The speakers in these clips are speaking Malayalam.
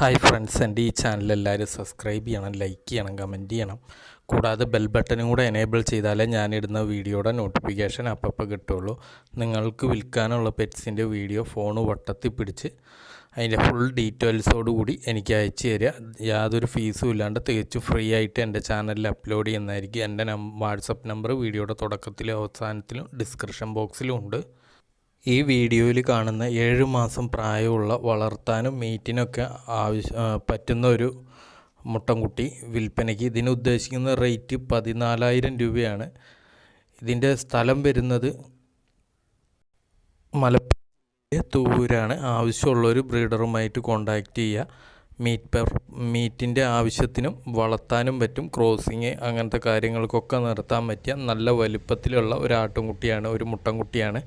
ഹായ് ഫ്രണ്ട്സ് എന്റെ ഈ ചാനൽ എല്ലാവരും സബ്സ്ക്രൈബ് ചെയ്യണം ലൈക്ക് ചെയ്യണം കമന്റ് ചെയ്യണം. കൂടാതെ ബെൽ ബട്ടനും കൂടെ എനേബിൾ ചെയ്താലേ ഞാനിടുന്ന വീഡിയോയുടെ നോട്ടിഫിക്കേഷൻ അപ്പപ്പോൾ കിട്ടുള്ളൂ. നിങ്ങൾക്ക് വിൽക്കാനുള്ള പെറ്റ്സിന്റെ വീഡിയോ ഫോൺ വട്ടത്തിൽ പിടിച്ച് അതിന്റെ ഫുൾ ഡീറ്റെയിൽസോട് കൂടി എനിക്ക് അയച്ചു തരിക. യാതൊരു ഫീസും ഇല്ലാണ്ട് തികച്ചും ഫ്രീ ആയിട്ട് എന്റെ ചാനലിൽ അപ്ലോഡ് ചെയ്യുന്നതായിരിക്കും. എന്റെ നം വാട്സപ്പ് നമ്പർ വീഡിയോയുടെ തുടക്കത്തിലും അവസാനത്തിലും ഡിസ്ക്രിപ്ഷൻ ബോക്സിലും ഉണ്ട്. ഈ വീഡിയോയിൽ കാണുന്ന ഏഴ് മാസം പ്രായമുള്ള വളർത്താനും മീറ്റിനൊക്കെ ആവശ്യ പറ്റുന്ന ഒരു മുട്ടൻകുട്ടി വിൽപ്പനയ്ക്ക് ഇതിന് ഉദ്ദേശിക്കുന്ന റേറ്റ് പതിനാലായിരം രൂപയാണ്. ഇതിന്റെ സ്ഥലം വരുന്നത് മലപ്പുറം തൂരാണ് ആവശ്യമുള്ളൊരു ബ്രീഡറുമായിട്ട് കോണ്ടാക്റ്റ് ചെയ്യുക. മീറ്റ് പെർ മീറ്റിന്റെ ആവശ്യത്തിനും വളർത്താനും പറ്റും. ക്രോസിങ് അങ്ങനത്തെ കാര്യങ്ങൾക്കൊക്കെ നിർത്താൻ പറ്റിയ നല്ല വലിപ്പത്തിലുള്ള ഒരു ആട്ടുംകുട്ടിയാണ് ഒരു മുട്ടൻകുട്ടിയാണ്.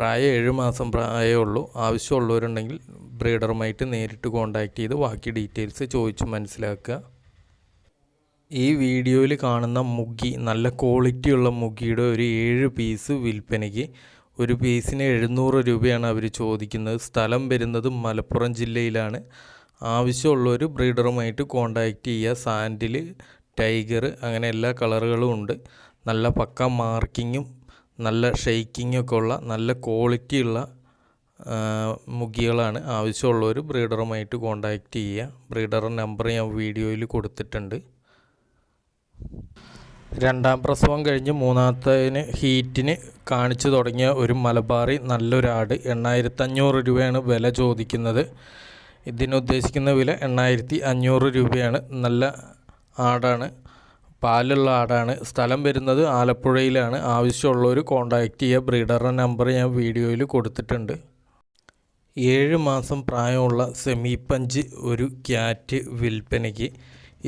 പ്രായം ഏഴ് മാസം പ്രായമേ ഉള്ളൂ ആവശ്യമുള്ളവരുണ്ടെങ്കിൽ ബ്രീഡറുമായിട്ട് നേരിട്ട് കോൺടാക്റ്റ് ചെയ്ത് ബാക്കി ഡീറ്റെയിൽസ് ചോദിച്ച് മനസ്സിലാക്കുക. ഈ വീഡിയോയിൽ കാണുന്ന മുഗി നല്ല ക്വാളിറ്റിയുള്ള മുഗിയുടെ ഒരു ഏഴ് പീസ് വിൽപ്പനയ്ക്ക് ഒരു പീസിന് എഴുന്നൂറ് രൂപയാണ് അവർ ചോദിക്കുന്നത്. സ്ഥലം വരുന്നത് മലപ്പുറം ജില്ലയിലാണ്. ആവശ്യമുള്ളവർ ബ്രീഡറുമായിട്ട് കോണ്ടാക്ട് ചെയ്യുക. സാൻഡിൽ ടൈഗർ അങ്ങനെ എല്ലാ കളറുകളും ഉണ്ട്. നല്ല പക്ക മാർക്കിങ്ങും നല്ല ഷെയ്ക്കിംഗ് ഒക്കെ ഉള്ള നല്ല ക്വാളിറ്റിയുള്ള മുഗികളാണ് ആവശ്യമുള്ളവർ ബ്രീഡറുമായിട്ട് കോണ്ടാക്റ്റ് ചെയ്യുക. ബ്രീഡറുടെ നമ്പർ ഞാൻ വീഡിയോയിൽ കൊടുത്തിട്ടുണ്ട്. രണ്ടാം പ്രസവം കഴിഞ്ഞ് മൂന്നാമത്തതിന് ഹീറ്റിന് കാണിച്ചു തുടങ്ങിയ ഒരു മലബാറി നല്ലൊരാട് എണ്ണായിരത്തി അഞ്ഞൂറ് രൂപയാണ് വില ചോദിക്കുന്നത്. ഇതിനുദ്ദേശിക്കുന്ന വില എണ്ണായിരത്തി അഞ്ഞൂറ് രൂപയാണ്. നല്ല ആടാണ്. പാലുള്ള ആടാണ്. സ്ഥലം വരുന്നത് ആലപ്പുഴയിലാണ്. ആവശ്യമുള്ളവർ കോണ്ടാക്റ്റ് ചെയ്യുക. ബ്രീഡറുടെ നമ്പർ ഞാൻ വീഡിയോയിൽ കൊടുത്തിട്ടുണ്ട്. ഏഴ് മാസം പ്രായമുള്ള സെമി പഞ്ച് ഒരു ക്യാറ്റ് വിൽപ്പനയ്ക്ക്.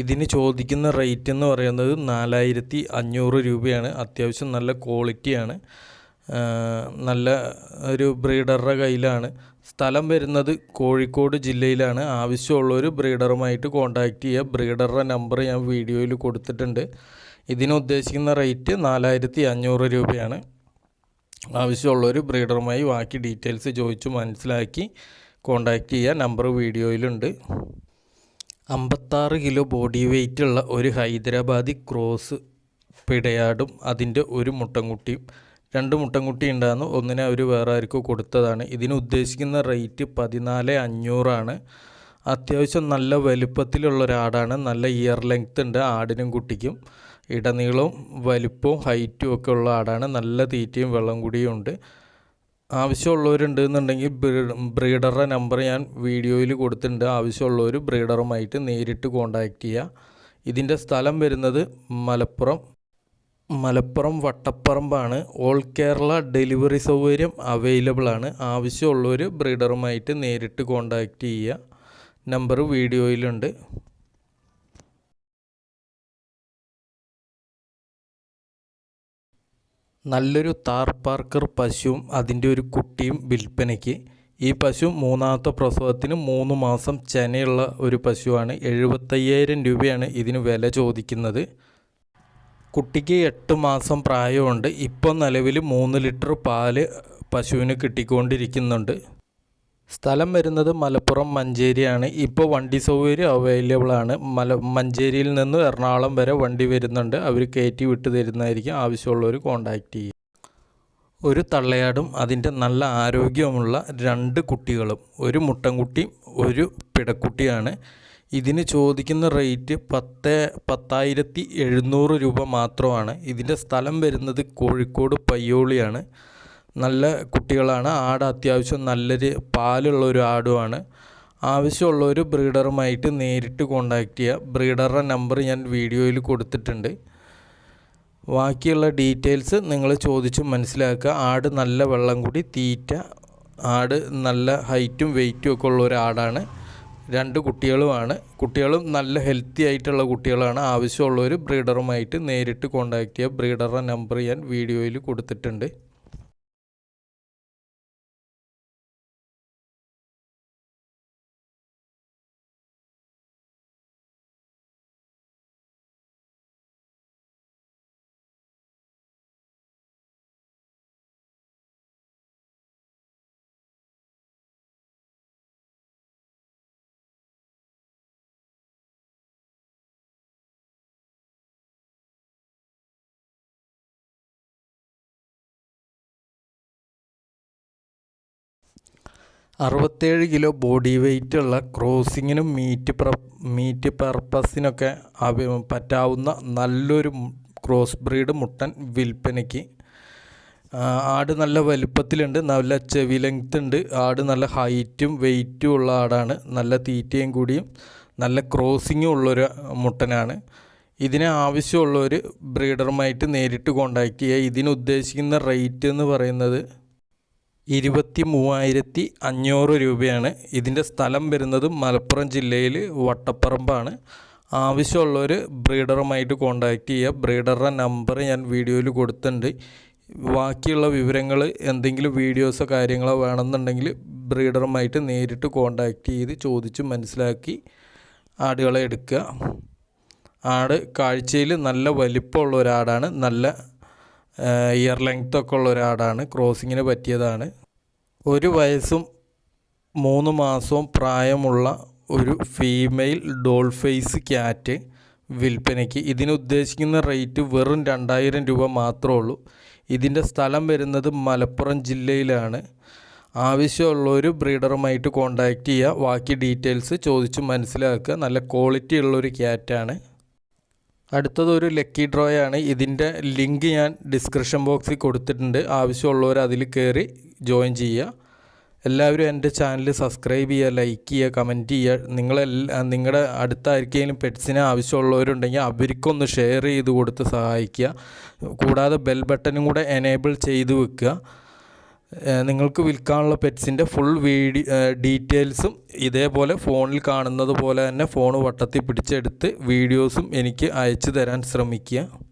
ഇതിന് ചോദിക്കുന്ന റേറ്റ് എന്ന് പറയുന്നത് നാലായിരത്തി അഞ്ഞൂറ് രൂപയാണ്. അത്യാവശ്യം നല്ല ക്വാളിറ്റിയാണ് നല്ല ഒരു ബ്രീഡറുടെ കയ്യിലാണ്. സ്ഥലം വരുന്നത് കോഴിക്കോട് ജില്ലയിലാണ്. ആവശ്യമുള്ള ഒരു ബ്രീഡറുമായിട്ട് കോണ്ടാക്ട് ചെയ്യുക. ബ്രീഡറുടെ നമ്പർ ഞാൻ വീഡിയോയിൽ കൊടുത്തിട്ടുണ്ട്. ഇതിന് ഉദ്ദേശിക്കുന്ന റേറ്റ് നാലായിരത്തി അഞ്ഞൂറ് രൂപയാണ്. ആവശ്യമുള്ളൊരു ബ്രീഡറുമായി ബാക്കി ഡീറ്റെയിൽസ് ചോദിച്ചു മനസ്സിലാക്കി കോണ്ടാക്ട് ചെയ്യുക. നമ്പർ വീഡിയോയിലുണ്ട്. അമ്പത്താറ് കിലോ ബോഡി വെയ്റ്റുള്ള ഒരു ഹൈദരാബാദി ക്രോസ് പിടയാടും. അതിന്റെ ഒരു മുട്ടൻകുട്ടിയും. രണ്ട് മുട്ടൻകുട്ടി ഉണ്ടായിരുന്നു. ഒന്നിനെ അവർ വേറെ ആർക്കും കൊടുത്തതാണ്. ഇതിന് ഉദ്ദേശിക്കുന്ന റേറ്റ് പതിനാല് അഞ്ഞൂറാണ്. അത്യാവശ്യം നല്ല വലുപ്പത്തിലുള്ള ഒരാടാണ് നല്ല ഇയർ ലെങ്ത് ഉണ്ട് ആടിനും കുട്ടിക്കും. ഇടനീളവും വലിപ്പവും ഹൈറ്റും ഒക്കെ ഉള്ള ആടാണ്. നല്ല തീറ്റയും വെള്ളം കുടിയും ഉണ്ട്. ആവശ്യമുള്ളവരുണ്ട് എന്നുണ്ടെങ്കിൽ ബ്രീഡറുടെ നമ്പർ ഞാൻ വീഡിയോയിൽ കൊടുത്തിട്ടുണ്ട്. ആവശ്യമുള്ളവർ ബ്രീഡറുമായിട്ട് നേരിട്ട് കോണ്ടാക്ട് ചെയ്യുക. ഇതിന്റെ സ്ഥലം വരുന്നത് മലപ്പുറം മലപ്പുറം വട്ടപ്പറമ്പാണ്. ഓൾ കേരള ഡെലിവറി സൗകര്യം അവൈലബിൾ ആണ്. ആവശ്യമുള്ളവർ ബ്രീഡറുമായിട്ട് നേരിട്ട് കോൺടാക്റ്റ് ചെയ്യുക. നമ്പർ വീഡിയോയിലുണ്ട്. നല്ലൊരു താർ പാർക്കർ പശുവും അതിന്റെ ഒരു കുട്ടിയും വിൽപ്പനയ്ക്ക്. ഈ പശു മൂന്നാമത്തെ പ്രസവത്തിന് മൂന്ന് മാസം ചെനയുള്ള ഒരു പശുവാണ്. എഴുപത്തയ്യായിരം രൂപയാണ് ഇതിന് വില ചോദിക്കുന്നത്. കുട്ടിക്ക് എട്ട് മാസം പ്രായമുണ്ട്. ഇപ്പോൾ നിലവിൽ മൂന്ന് ലിറ്റർ പാൽ പശുവിന് കിട്ടിക്കൊണ്ടിരിക്കുന്നുണ്ട്. സ്ഥലം വരുന്നത് മലപ്പുറം മഞ്ചേരിയാണ്. ഇപ്പോൾ വണ്ടി സൗകര്യം അവൈലബിൾ ആണ്. മല മഞ്ചേരിയിൽ നിന്ന് എറണാകുളം വരെ വണ്ടി വരുന്നുണ്ട്. അവർ കയറ്റി വിട്ട് തരുന്നതായിരിക്കും. ആവശ്യമുള്ളവർ കോണ്ടാക്ട് ചെയ്യുക. ഒരു തള്ളയാടും അതിന്റെ നല്ല ആരോഗ്യമുള്ള രണ്ട് കുട്ടികളും. ഒരു മുട്ടൻകുട്ടിയും ഒരു പിടക്കുട്ടിയാണ്. ഇതിന് ചോദിക്കുന്ന റേറ്റ് പത്ത് പത്തായിരത്തി എഴുന്നൂറ് രൂപ മാത്രമാണ്. ഇതിന്റെ സ്ഥലം വരുന്നത് കോഴിക്കോട് പയ്യോളിയാണ്. നല്ല കുട്ടികളാണ്. ആട് അത്യാവശ്യം നല്ലൊരു പാലുള്ള ഒരു ആടുമാണ്. ഒരു ബ്രീഡറുമായിട്ട് നേരിട്ട് കോണ്ടാക്ട് ചെയ്യുക. ബ്രീഡറുടെ നമ്പർ ഞാൻ വീഡിയോയിൽ കൊടുത്തിട്ടുണ്ട്. ബാക്കിയുള്ള ഡീറ്റെയിൽസ് നിങ്ങൾ ചോദിച്ച് മനസ്സിലാക്കുക. ആട് നല്ല വെള്ളം കൂടി തീറ്റ ആട് നല്ല ഹൈറ്റും വെയ്റ്റും ഒക്കെ ഉള്ള ഒരു ആടാണ്. രണ്ട് കുട്ടികളുമാണ്. കുട്ടികളും നല്ല ഹെൽത്തി ആയിട്ടുള്ള കുട്ടികളാണ്. ആവശ്യമുള്ളവർ ബ്രീഡറുമായിട്ട് നേരിട്ട് കോണ്ടാക്ട് ചെയ്യുക ബ്രീഡറുടെ നമ്പർ ഞാൻ വീഡിയോയിൽ കൊടുത്തിട്ടുണ്ട്. അറുപത്തേഴ് കിലോ ബോഡി വെയിറ്റ് ഉള്ള ക്രോസിങ്ങിനും മീറ്റ് പ്ര മീറ്റ് പർപ്പസിനൊക്കെ അവ പറ്റാവുന്ന നല്ലൊരു ക്രോസ് ബ്രീഡ് മുട്ടൻ വിൽപ്പനയ്ക്ക്. ആട് നല്ല വലുപ്പത്തിലുണ്ട് നല്ല ചെവി ലെങ്ത് ഉണ്ട് ആട് നല്ല ഹൈറ്റും വെയ്റ്റും ഉള്ള ആടാണ് നല്ല തീറ്റയും കൂടിയും നല്ല ക്രോസിങ്ങും ഉള്ളൊരു മുട്ടനാണ്. ഇതിന് ആവശ്യമുള്ളൊരു ബ്രീഡറുമായിട്ട് നേരിട്ട് കോണ്ടാക്ട് ചെയ്യുക. ഇതിനുദ്ദേശിക്കുന്ന റേറ്റ് എന്ന് പറയുന്നത് ഇരുപത്തി മൂവായിരത്തി അഞ്ഞൂറ് രൂപയാണ്. ഇതിന്റെ സ്ഥലം വരുന്നത് മലപ്പുറം ജില്ലയിൽ വട്ടപ്പറമ്പാണ്. ആവശ്യമുള്ളവർ ബ്രീഡറുമായിട്ട് കോണ്ടാക്ട് ചെയ്യുക. ബ്രീഡറുടെ നമ്പർ ഞാൻ വീഡിയോയിൽ കൊടുത്തിട്ടുണ്ട്. ബാക്കിയുള്ള വിവരങ്ങൾ എന്തെങ്കിലും വീഡിയോസോ കാര്യങ്ങളോ വേണമെന്നുണ്ടെങ്കിൽ ബ്രീഡറുമായിട്ട് നേരിട്ട് കോണ്ടാക്ട് ചെയ്ത് ചോദിച്ച് മനസ്സിലാക്കി ആടുകളെ എടുക്കുക. ആട് കാഴ്ചയിൽ നല്ല വലിപ്പമുള്ള ഒരാടാണ്. നല്ല ഇയർ ലെങ്ത് ഒക്കെ ഉള്ള ഒരാടാണ്. ക്രോസിങ്ങിന് പറ്റിയതാണ്. ഒരു വയസ്സും മൂന്ന് മാസവും പ്രായമുള്ള ഒരു ഫീമെയിൽ ഡോൾഫേസ് ക്യാറ്റ് വിൽപ്പനയ്ക്ക്. ഇതിന് ഉദ്ദേശിക്കുന്ന റേറ്റ് വെറും രണ്ടായിരം രൂപ മാത്രമേ ഉള്ളൂ. ഇതിന്റെ സ്ഥലം വരുന്നത് മലപ്പുറം ജില്ലയിലാണ്. ആവശ്യമുള്ള ഒരു ബ്രീഡറുമായിട്ട് കോണ്ടാക്ട് ചെയ്യുക. ബാക്കി ഡീറ്റെയിൽസ് ചോദിച്ച് മനസ്സിലാക്കുക. നല്ല ക്വാളിറ്റി ഉള്ളൊരു ക്യാറ്റാണ് അടുത്തത് ഒരു ലക്കി ഡ്രോ ആണ്. ഇതിന്റെ ലിങ്ക് ഞാൻ ഡിസ്ക്രിപ്ഷൻ ബോക്സിൽ കൊടുത്തിട്ടുണ്ട്. ആവശ്യമുള്ളവർ അതിൽ കയറി ജോയിൻ ചെയ്യുക. എല്ലാവരും എന്റെ ചാനൽ സബ്സ്ക്രൈബ് ചെയ്യുക ലൈക്ക് ചെയ്യുക കമന്റ് ചെയ്യുക. നിങ്ങളെല്ലാ നിങ്ങളുടെ അടുത്ത ആർക്കെങ്കിലും പെറ്റ്സിന് ആവശ്യമുള്ളവരുണ്ടെങ്കിൽ അവർക്കൊന്ന് ഷെയർ ചെയ്ത് കൊടുത്ത് സഹായിക്കുക. കൂടാതെ ബെൽ ബട്ടനും കൂടെ എനേബിൾ ചെയ്ത് വെക്കുക. നിങ്ങൾക്ക് വിൽക്കാനുള്ള പെറ്റ്സിന്റെ ഫുൾ വീഡിയോ ഡീറ്റെയിൽസും ഇതേപോലെ ഫോണിൽ കാണുന്നത് പോലെ തന്നെ ഫോൺ വട്ടത്തിൽ പിടിച്ചെടുത്ത് വീഡിയോസും എനിക്ക് അയച്ചു തരാൻ ശ്രമിക്കുക.